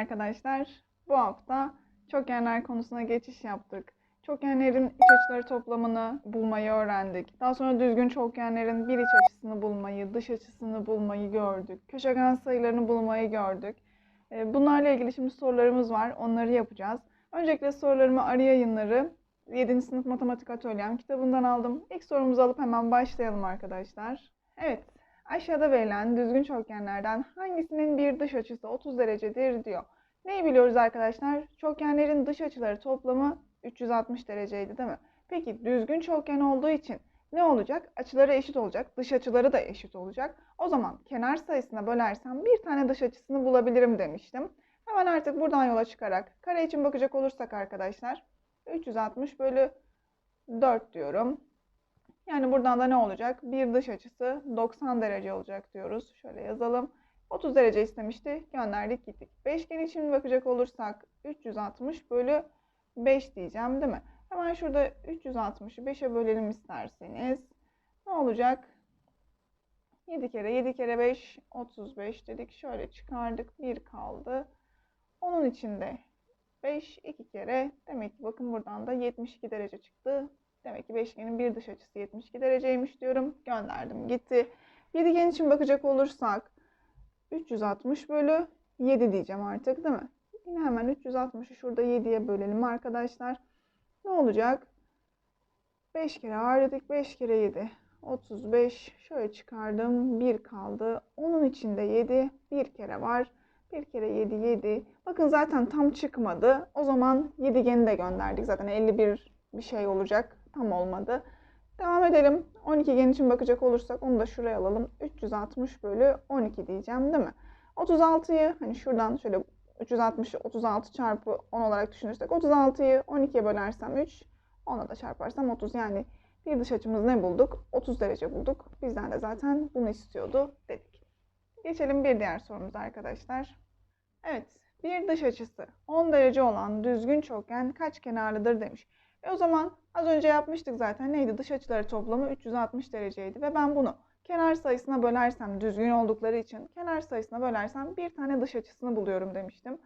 arkadaşlar. Bu hafta çokgenler konusuna geçiş yaptık. Çokgenlerin iç açıları toplamını bulmayı öğrendik. Daha sonra düzgün çokgenlerin bir iç açısını bulmayı, dış açısını bulmayı gördük. Köşegen sayılarını bulmayı gördük. Ee, Bunlarla ilgili şimdi sorularımız var. Onları yapacağız. Öncelikle sorularımı Arı Yayınları 7. sınıf matematik atölyem kitabından aldım. İlk sorumuzu alıp hemen başlayalım arkadaşlar. Evet, aşağıda verilen düzgün çokgenlerden hangisinin bir dış açısı 30 derecedir diyor. Neyi biliyoruz arkadaşlar? Çokgenlerin dış açıları toplamı 360 dereceydi değil mi? Peki düzgün çokgen olduğu için ne olacak? Açıları eşit olacak. Dış açıları da eşit olacak. O zaman kenar sayısına bölersem bir tane dış açısını bulabilirim demiştim. Hemen artık buradan yola çıkarak kare için bakacak olursak arkadaşlar 360 bölü 4 diyorum. Yani buradan da ne olacak? Bir dış açısı 90 derece olacak diyoruz. Şöyle yazalım. 30 derece istemişti. Gönderdik gittik. Beşgen için bakacak olursak 360 bölü 5 diyeceğim değil mi? Hemen şurada 360'ı 5'e bölelim isterseniz. Ne olacak? 7 kere 7 kere 5 35 dedik. Şöyle çıkardık. 1 kaldı. Onun içinde 5 2 kere demek ki bakın buradan da 72 derece çıktı. Demek ki beşgenin bir dış açısı 72 dereceymiş diyorum. Gönderdim gitti. Yedigen için bakacak olursak 360 bölü 7 diyeceğim artık değil mi? Yine hemen 360'ı şurada 7'ye bölelim arkadaşlar. Ne olacak? 5 kere ağır dedik. 5 kere 7. 35. Şöyle çıkardım. 1 kaldı. Onun içinde 7. Bir kere var. 1 kere 7 7. Bakın zaten tam çıkmadı. O zaman 7'geni de gönderdik. Zaten 51 bir şey olacak. Tam olmadı. Devam edelim. 12 gen için bakacak olursak onu da şuraya alalım. 360 bölü 12 diyeceğim değil mi? 36'yı hani şuradan şöyle 360'ı 36 çarpı 10 olarak düşünürsek 36'yı 12'ye bölersem 3, 10'a da çarparsam 30. Yani bir dış açımız ne bulduk? 30 derece bulduk. Bizden de zaten bunu istiyordu dedik. Geçelim bir diğer sorumuza arkadaşlar. Evet, bir dış açısı 10 derece olan düzgün çokgen kaç kenarlıdır demiş. E o zaman az önce yapmıştık zaten. Neydi? Dış açıları toplamı 360 dereceydi ve ben bunu kenar sayısına bölersem düzgün oldukları için kenar sayısına bölersem bir tane dış açısını buluyorum demiştim.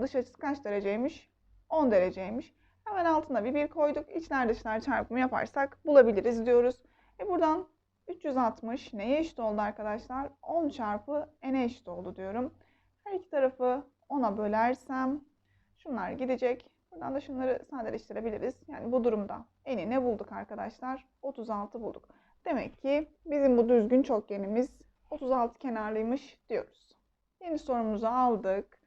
Dış açısı kaç dereceymiş? 10 dereceymiş. Hemen altına bir bir koyduk. İçler dışlar çarpımı yaparsak bulabiliriz diyoruz. E buradan 360 neye eşit oldu arkadaşlar? 10 çarpı n'e eşit oldu diyorum. Her iki tarafı 10'a bölersem şunlar gidecek. Buradan da şunları sadeleştirebiliriz. Yani bu durumda eni ne bulduk arkadaşlar? 36 bulduk. Demek ki bizim bu düzgün çokgenimiz 36 kenarlıymış diyoruz. Yeni sorumuzu aldık.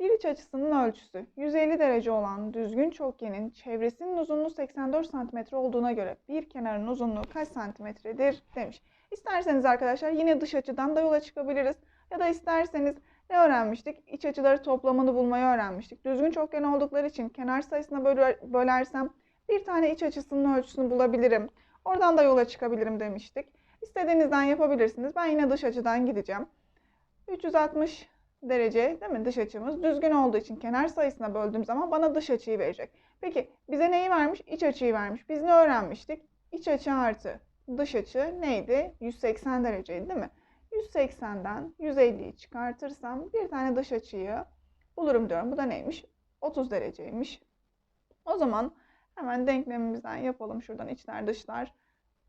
Bir iç açısının ölçüsü 150 derece olan düzgün çokgenin çevresinin uzunluğu 84 cm olduğuna göre bir kenarın uzunluğu kaç santimetredir demiş. İsterseniz arkadaşlar yine dış açıdan da yola çıkabiliriz. Ya da isterseniz ne öğrenmiştik? İç açıları toplamını bulmayı öğrenmiştik. Düzgün çokgen oldukları için kenar sayısına böler, bölersem bir tane iç açısının ölçüsünü bulabilirim. Oradan da yola çıkabilirim demiştik. İstediğinizden yapabilirsiniz. Ben yine dış açıdan gideceğim. 360 derece değil mi dış açımız? Düzgün olduğu için kenar sayısına böldüğüm zaman bana dış açıyı verecek. Peki bize neyi vermiş? İç açıyı vermiş. Biz ne öğrenmiştik? İç açı artı dış açı neydi? 180 dereceydi değil mi? 180'den 150'yi çıkartırsam bir tane dış açıyı bulurum diyorum. Bu da neymiş? 30 dereceymiş. O zaman hemen denklemimizden yapalım şuradan içler dışlar.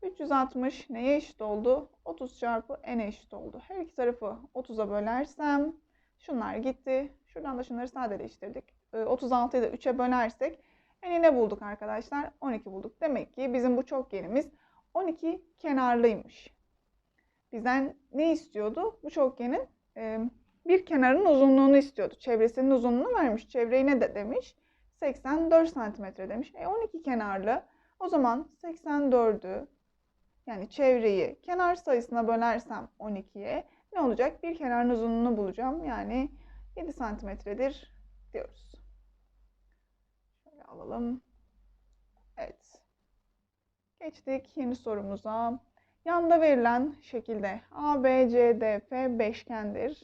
360 neye eşit oldu? 30 çarpı n'e eşit oldu. Her iki tarafı 30'a bölersem şunlar gitti. Şuradan da şunları sadeleştirdik. 36'yı da 3'e bölersek n'ini ne bulduk arkadaşlar? 12 bulduk. Demek ki bizim bu çokgenimiz 12 kenarlıymış. Bizden ne istiyordu? Bu çokgenin e, bir kenarın uzunluğunu istiyordu. Çevresinin uzunluğunu vermiş. Çevreyi ne de demiş? 84 santimetre demiş. E 12 kenarlı. O zaman 84'ü yani çevreyi kenar sayısına bölersem 12'ye ne olacak? Bir kenarın uzunluğunu bulacağım. Yani 7 santimetredir diyoruz. Şöyle alalım. Evet. Geçtik yeni sorumuza. Yanda verilen şekilde A, B, C, D, F beşgendir.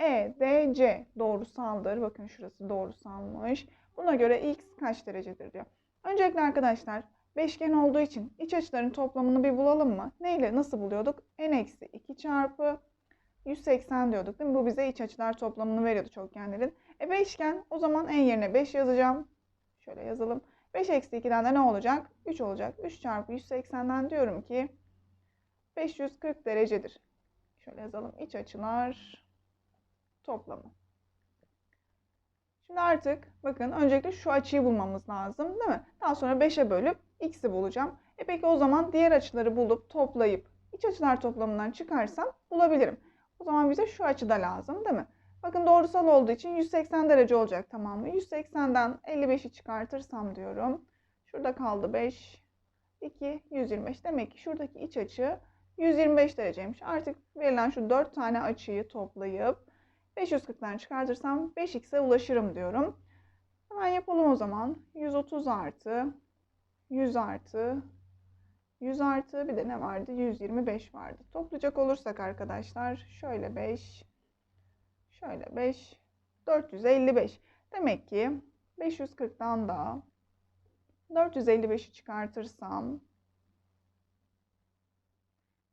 E, D, C doğrusaldır. Bakın şurası doğrusalmış. Buna göre x kaç derecedir diyor. Öncelikle arkadaşlar beşgen olduğu için iç açıların toplamını bir bulalım mı? Neyle nasıl buluyorduk? n eksi 2 çarpı 180 diyorduk değil mi? Bu bize iç açılar toplamını veriyordu çokgenlerin. E beşgen o zaman en yerine 5 yazacağım. Şöyle yazalım. 5 eksi 2'den de ne olacak? 3 olacak. 3 çarpı 180'den diyorum ki 540 derecedir. Şöyle yazalım. İç açılar toplamı. Şimdi artık bakın öncelikle şu açıyı bulmamız lazım değil mi? Daha sonra 5'e bölüp x'i bulacağım. E peki o zaman diğer açıları bulup toplayıp iç açılar toplamından çıkarsam bulabilirim. O zaman bize şu açı da lazım değil mi? Bakın doğrusal olduğu için 180 derece olacak tamamı. 180'den 55'i çıkartırsam diyorum. Şurada kaldı 5, 2, 125. Demek ki şuradaki iç açı 125 dereceymiş. Artık verilen şu 4 tane açıyı toplayıp 540'dan çıkartırsam 5x'e ulaşırım diyorum. Hemen yapalım o zaman. 130 artı 100 artı 100 artı bir de ne vardı? 125 vardı. Toplayacak olursak arkadaşlar şöyle 5 şöyle 5 455. Demek ki 540'dan da 455'i çıkartırsam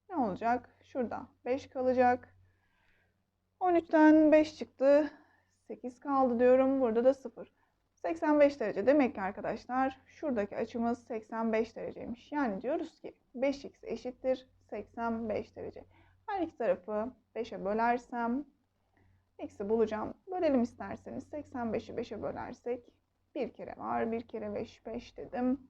ne olacak? Şurada 5 kalacak. 13'ten 5 çıktı. 8 kaldı diyorum. Burada da 0. 85 derece. Demek ki arkadaşlar şuradaki açımız 85 dereceymiş. Yani diyoruz ki 5x eşittir 85 derece. Her iki tarafı 5'e bölersem x'i bulacağım. Bölelim isterseniz. 85'i 5'e bölersek bir kere var. Bir kere 5, 5 dedim.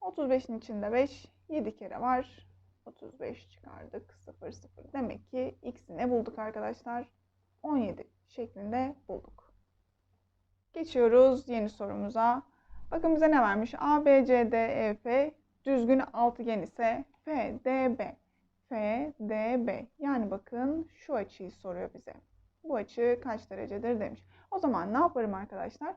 35'in içinde 5, 7 kere var. 35 çıkardık. 0, 0. Demek ki x'i ne bulduk arkadaşlar? 17 şeklinde bulduk. Geçiyoruz yeni sorumuza. Bakın bize ne vermiş? A, B, C, D, E, F düzgün altıgen ise F, D, B. F, D, B. Yani bakın şu açıyı soruyor bize. Bu açı kaç derecedir demiş. O zaman ne yaparım arkadaşlar?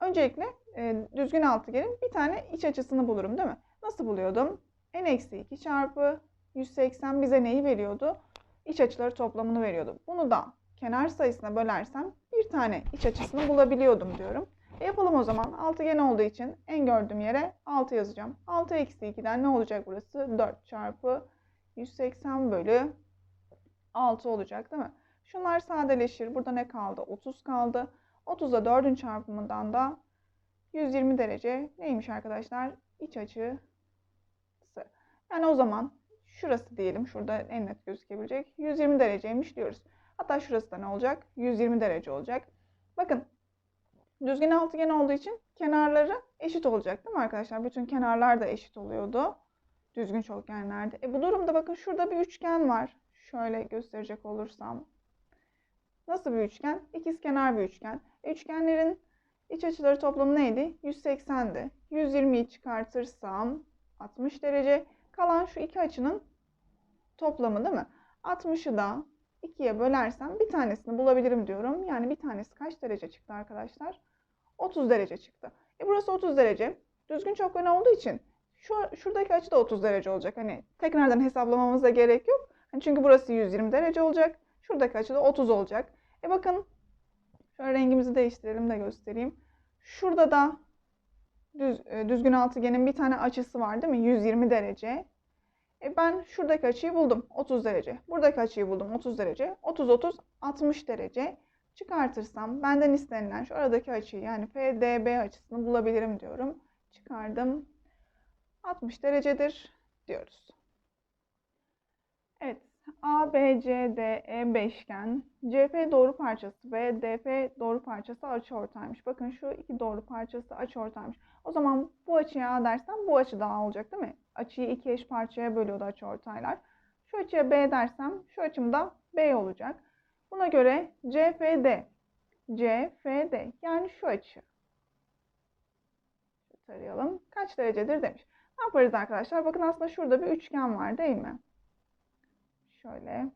Öncelikle e, düzgün altıgenin bir tane iç açısını bulurum değil mi? Nasıl buluyordum? N-2 çarpı 180 bize neyi veriyordu? İç açıları toplamını veriyordu. Bunu da kenar sayısına bölersem bir tane iç açısını bulabiliyordum diyorum. E yapalım o zaman. Altıgen olduğu için en gördüğüm yere 6 yazacağım. 6 eksi 2'den ne olacak burası? 4 çarpı 180 bölü 6 olacak değil mi? Şunlar sadeleşir. Burada ne kaldı? 30 kaldı. 30'da 4'ün çarpımından da 120 derece neymiş arkadaşlar? İç açısı. Yani o zaman şurası diyelim. Şurada en net gözükebilecek. 120 dereceymiş diyoruz. Hatta şurası da ne olacak? 120 derece olacak. Bakın düzgün altıgen olduğu için kenarları eşit olacak değil mi arkadaşlar? Bütün kenarlar da eşit oluyordu. Düzgün çokgenlerde. E bu durumda bakın şurada bir üçgen var. Şöyle gösterecek olursam. Nasıl bir üçgen? İkiz kenar bir üçgen. E, üçgenlerin iç açıları toplamı neydi? 180'di. 120'yi çıkartırsam 60 derece. Kalan şu iki açının toplamı değil mi? 60'ı da 2'ye bölersem bir tanesini bulabilirim diyorum. Yani bir tanesi kaç derece çıktı arkadaşlar? 30 derece çıktı. E burası 30 derece. Düzgün çokgen olduğu için şu şuradaki açı da 30 derece olacak. Hani tekrardan hesaplamamıza gerek yok. Hani çünkü burası 120 derece olacak. Şuradaki açı da 30 olacak. E bakın şöyle rengimizi değiştirelim de göstereyim. Şurada da düz, e, düzgün altıgenin bir tane açısı var değil mi? 120 derece. E ben şuradaki açıyı buldum. 30 derece. Buradaki açıyı buldum. 30 derece. 30 30 60 derece. Çıkartırsam benden istenilen şu aradaki açıyı yani FDB açısını bulabilirim diyorum. Çıkardım. 60 derecedir diyoruz. A, B, C, D, E beşgen. CF doğru parçası ve DF doğru parçası açıortaymış. Bakın şu iki doğru parçası açıortaymış. O zaman bu açıya A dersem bu açı da A olacak değil mi? Açıyı iki eş parçaya bölüyordu açıortaylar. Şu açıya B dersem şu açım da B olacak. Buna göre CFD. CFD yani şu açı. Tarayalım. Kaç derecedir demiş. Ne yaparız arkadaşlar? Bakın aslında şurada bir üçgen var değil mi? Şöyle.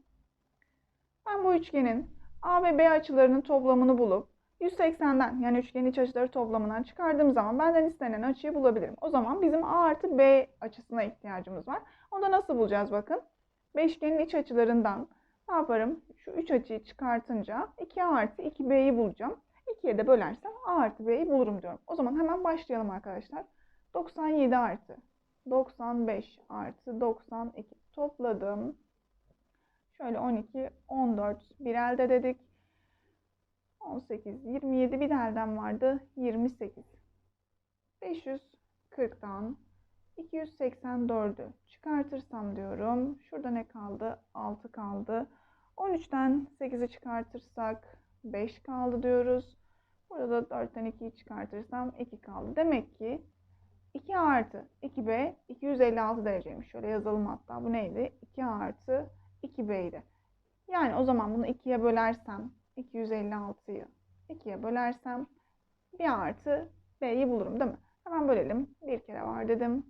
Ben bu üçgenin A ve B açılarının toplamını bulup 180'den yani üçgenin iç açıları toplamından çıkardığım zaman benden istenen açıyı bulabilirim. O zaman bizim A artı B açısına ihtiyacımız var. Onu da nasıl bulacağız bakın. Beşgenin iç açılarından ne yaparım? Şu üç açıyı çıkartınca 2A artı 2B'yi bulacağım. 2'ye de bölersem A artı B'yi bulurum diyorum. O zaman hemen başlayalım arkadaşlar. 97 artı 95 artı 92 topladım. Şöyle 12, 14 bir elde dedik. 18, 27 bir de elden vardı. 28. 540'dan 284'ü çıkartırsam diyorum. Şurada ne kaldı? 6 kaldı. 13'ten 8'i çıkartırsak 5 kaldı diyoruz. Burada da 4'ten 2'yi çıkartırsam 2 kaldı. Demek ki 2 artı 2b 256 dereceymiş. Şöyle yazalım hatta. Bu neydi? 2 artı 2b'ydi. Yani o zaman bunu 2'ye bölersem 256'yı 2'ye bölersem 1 artı b'yi bulurum değil mi? Hemen bölelim. Bir kere var dedim.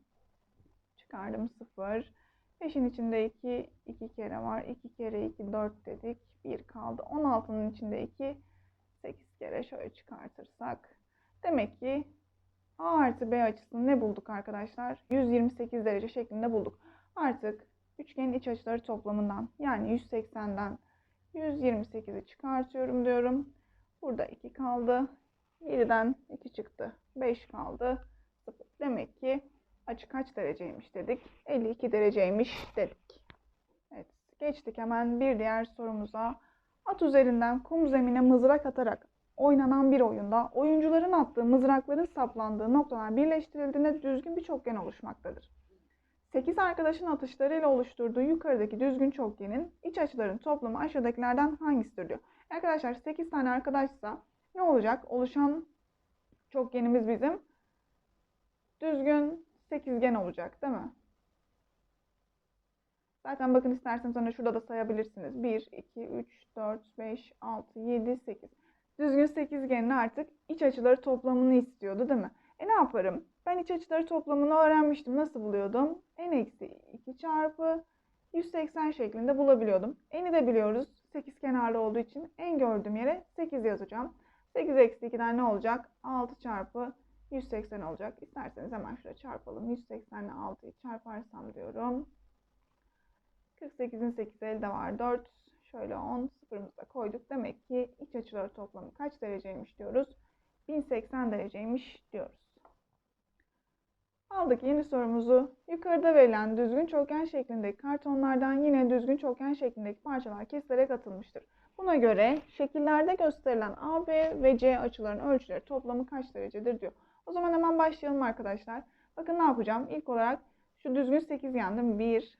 Çıkardım 0. 5'in içinde 2, 2 kere var. 2 kere 2, 4 dedik. 1 kaldı. 16'nın içinde 2, 8 kere şöyle çıkartırsak. Demek ki A artı B açısını ne bulduk arkadaşlar? 128 derece şeklinde bulduk. Artık üçgenin iç açıları toplamından yani 180'den 128'i çıkartıyorum diyorum. Burada 2 kaldı. 7'den 2 çıktı. 5 kaldı. 0. Demek ki açı kaç dereceymiş dedik. 52 dereceymiş dedik. Evet. Geçtik hemen bir diğer sorumuza. At üzerinden kum zemine mızrak atarak oynanan bir oyunda oyuncuların attığı mızrakların saplandığı noktalar birleştirildiğinde düzgün bir çokgen oluşmaktadır. 8 arkadaşın atışlarıyla oluşturduğu yukarıdaki düzgün çokgenin iç açıların toplamı aşağıdakilerden hangisidir diyor. Arkadaşlar 8 tane arkadaşsa ne olacak? Oluşan çokgenimiz bizim düzgün sekizgen olacak değil mi? Zaten bakın isterseniz sonra şurada da sayabilirsiniz. 1, 2, 3, 4, 5, 6, 7, 8. Düzgün sekizgenin artık iç açıları toplamını istiyordu değil mi? E ne yaparım? Ben iç açıları toplamını öğrenmiştim. Nasıl buluyordum? n eksi 2 çarpı 180 şeklinde bulabiliyordum. N'i de biliyoruz. 8 kenarlı olduğu için en gördüğüm yere 8 yazacağım. 8 eksi 2'den ne olacak? 6 çarpı 180 olacak. İsterseniz hemen şuraya çarpalım. 180 ile 6'yı çarparsam diyorum. 48'in 8 elde var. 4. Şöyle 10 sıfırımızı da koyduk. Demek ki iç açıları toplamı kaç dereceymiş diyoruz? 1080 dereceymiş diyoruz. Aldık yeni sorumuzu. Yukarıda verilen düzgün çokgen şeklindeki kartonlardan yine düzgün çokgen şeklindeki parçalar kesilerek atılmıştır. Buna göre şekillerde gösterilen AB ve C açıların ölçüleri toplamı kaç derecedir diyor. O zaman hemen başlayalım arkadaşlar. Bakın ne yapacağım? İlk olarak şu düzgün sekizgen değil mi? 1,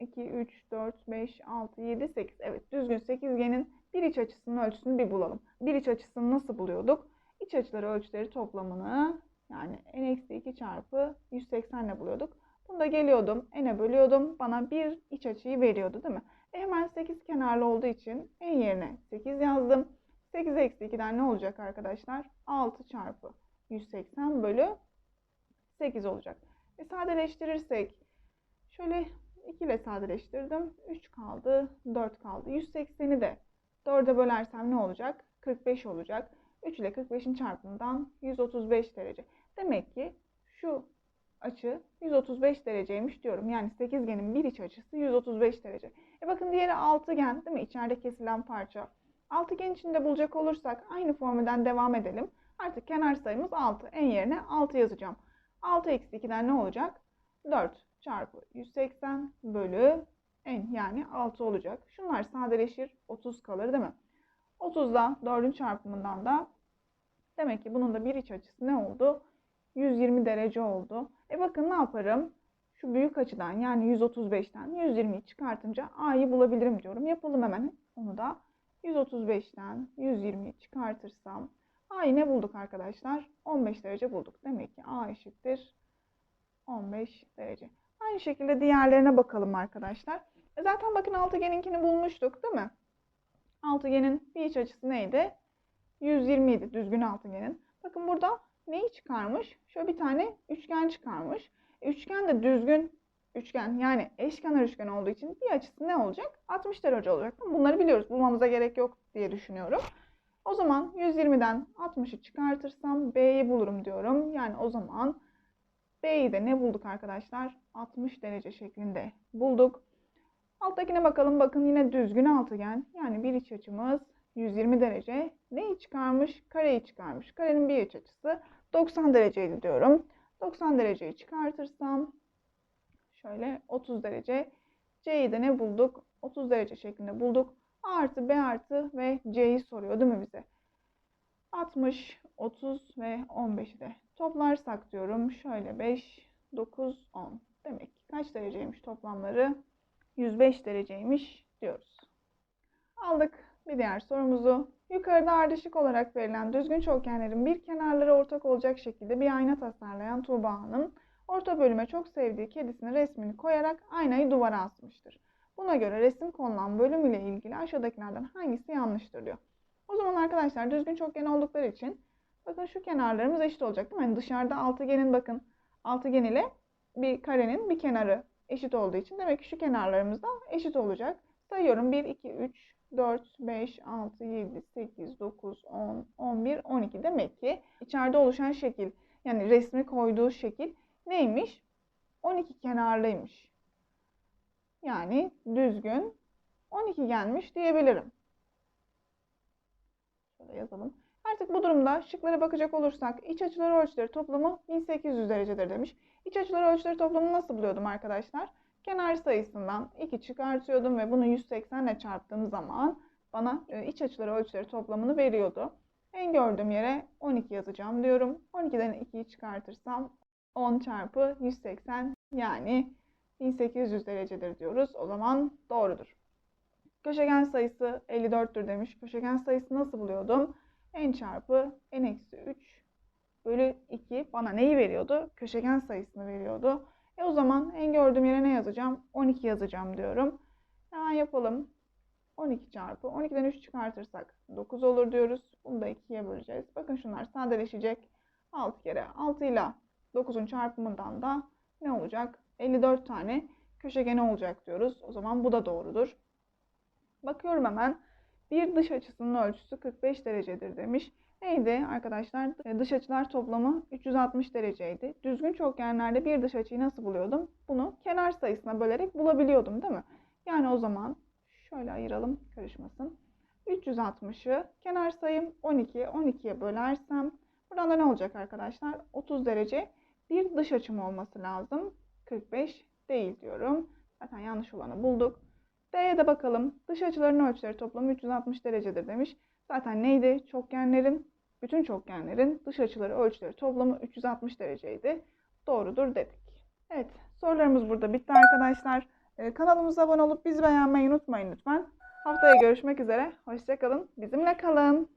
2, 3, 4, 5, 6, 7, 8. Evet düzgün sekizgenin bir iç açısının ölçüsünü bir bulalım. Bir iç açısını nasıl buluyorduk? İç açıları ölçüleri toplamını yani n-2 çarpı 180 ile buluyorduk. Bunu da geliyordum, n'e bölüyordum. Bana bir iç açıyı veriyordu değil mi? E hemen 8 kenarlı olduğu için n yerine 8 yazdım. 8 eksi 2'den ne olacak arkadaşlar? 6 çarpı 180 bölü 8 olacak. E sadeleştirirsek şöyle 2 ile sadeleştirdim. 3 kaldı, 4 kaldı. 180'i de 4'e bölersem ne olacak? 45 olacak. 3 ile 45'in çarpımından 135 derece. Demek ki şu açı 135 dereceymiş diyorum. Yani sekizgenin bir iç açısı 135 derece. E bakın diğeri altıgen değil mi? İçeride kesilen parça. Altıgen içinde bulacak olursak aynı formülden devam edelim. Artık kenar sayımız 6. En yerine 6 yazacağım. 6 eksi 2'den ne olacak? 4 çarpı 180 bölü n yani 6 olacak. Şunlar sadeleşir 30 kalır değil mi? 30'da 4'ün çarpımından da demek ki bunun da bir iç açısı ne oldu? 120 derece oldu. E bakın ne yaparım? Şu büyük açıdan yani 135'ten 120'yi çıkartınca A'yı bulabilirim diyorum. Yapalım hemen onu da. 135'ten 120'yi çıkartırsam A'yı ne bulduk arkadaşlar? 15 derece bulduk. Demek ki A eşittir 15 derece. Aynı şekilde diğerlerine bakalım arkadaşlar. E zaten bakın altıgeninkini bulmuştuk değil mi? Altıgenin bir iç açısı neydi? 120 idi düzgün altıgenin. Bakın burada neyi çıkarmış? Şöyle bir tane üçgen çıkarmış. E, üçgen de düzgün üçgen yani eşkenar üçgen olduğu için bir açısı ne olacak? 60 derece olacak. Bunları biliyoruz. Bulmamıza gerek yok diye düşünüyorum. O zaman 120'den 60'ı çıkartırsam B'yi bulurum diyorum. Yani o zaman B'yi de ne bulduk arkadaşlar? 60 derece şeklinde bulduk. Alttakine bakalım. Bakın yine düzgün altıgen. Yani bir iç açımız 120 derece. Neyi çıkarmış? Kareyi çıkarmış. Karenin bir iç açısı 90 dereceydi diyorum. 90 dereceyi çıkartırsam şöyle 30 derece C'yi de ne bulduk? 30 derece şeklinde bulduk. A artı B artı ve C'yi soruyor değil mi bize? 60, 30 ve 15'i de toplarsak diyorum. Şöyle 5, 9, 10. Demek ki kaç dereceymiş toplamları? 105 dereceymiş diyoruz. Aldık bir diğer sorumuzu. Yukarıda ardışık olarak verilen düzgün çokgenlerin bir kenarları ortak olacak şekilde bir ayna tasarlayan Tuğba Hanım, orta bölüme çok sevdiği kedisinin resmini koyarak aynayı duvara asmıştır. Buna göre resim konulan bölüm ile ilgili aşağıdakilerden hangisi yanlıştır diyor. O zaman arkadaşlar düzgün çokgen oldukları için bakın şu kenarlarımız eşit olacak değil mi? Hani dışarıda altıgenin bakın altıgen ile bir karenin bir kenarı eşit olduğu için demek ki şu kenarlarımız da eşit olacak. Sayıyorum 1, 2, 3, 4, 5, 6, 7, 8, 9, 10, 11, 12 demek ki içeride oluşan şekil yani resmi koyduğu şekil neymiş? 12 kenarlıymış. Yani düzgün 12 gelmiş diyebilirim. Şöyle yazalım. Artık bu durumda şıklara bakacak olursak iç açıları ölçüleri toplamı 1800 derecedir demiş. İç açıları ölçüleri toplamını nasıl buluyordum arkadaşlar? Kenar sayısından 2 çıkartıyordum ve bunu 180 ile çarptığım zaman bana e, iç açıları ölçüleri toplamını veriyordu. En gördüğüm yere 12 yazacağım diyorum. 12'den 2'yi çıkartırsam 10 çarpı 180 yani 1800 derecedir diyoruz. O zaman doğrudur. Köşegen sayısı 54'tür demiş. Köşegen sayısı nasıl buluyordum? n çarpı n eksi 3 bölü 2 bana neyi veriyordu? Köşegen sayısını veriyordu. E o zaman en gördüğüm yere ne yazacağım? 12 yazacağım diyorum. Hemen yapalım. 12 çarpı 12'den 3 çıkartırsak 9 olur diyoruz. Bunu da 2'ye böleceğiz. Bakın şunlar sadeleşecek. 6 kere 6 ile 9'un çarpımından da ne olacak? 54 tane köşegeni olacak diyoruz. O zaman bu da doğrudur. Bakıyorum hemen. Bir dış açısının ölçüsü 45 derecedir demiş. Neydi arkadaşlar? Dış açılar toplamı 360 dereceydi. Düzgün çokgenlerde bir dış açıyı nasıl buluyordum? Bunu kenar sayısına bölerek bulabiliyordum değil mi? Yani o zaman şöyle ayıralım karışmasın. 360'ı kenar sayım 12. 12'ye bölersem buradan da ne olacak arkadaşlar? 30 derece bir dış açım olması lazım. 45 değil diyorum. Zaten yanlış olanı bulduk. D'ye de bakalım. Dış açıların ölçüleri toplamı 360 derecedir demiş. Zaten neydi? Çokgenlerin, bütün çokgenlerin dış açıları ölçüleri toplamı 360 dereceydi. Doğrudur dedik. Evet, sorularımız burada bitti arkadaşlar. Ee, kanalımıza abone olup bizi beğenmeyi unutmayın lütfen. Haftaya görüşmek üzere. Hoşçakalın. Bizimle kalın.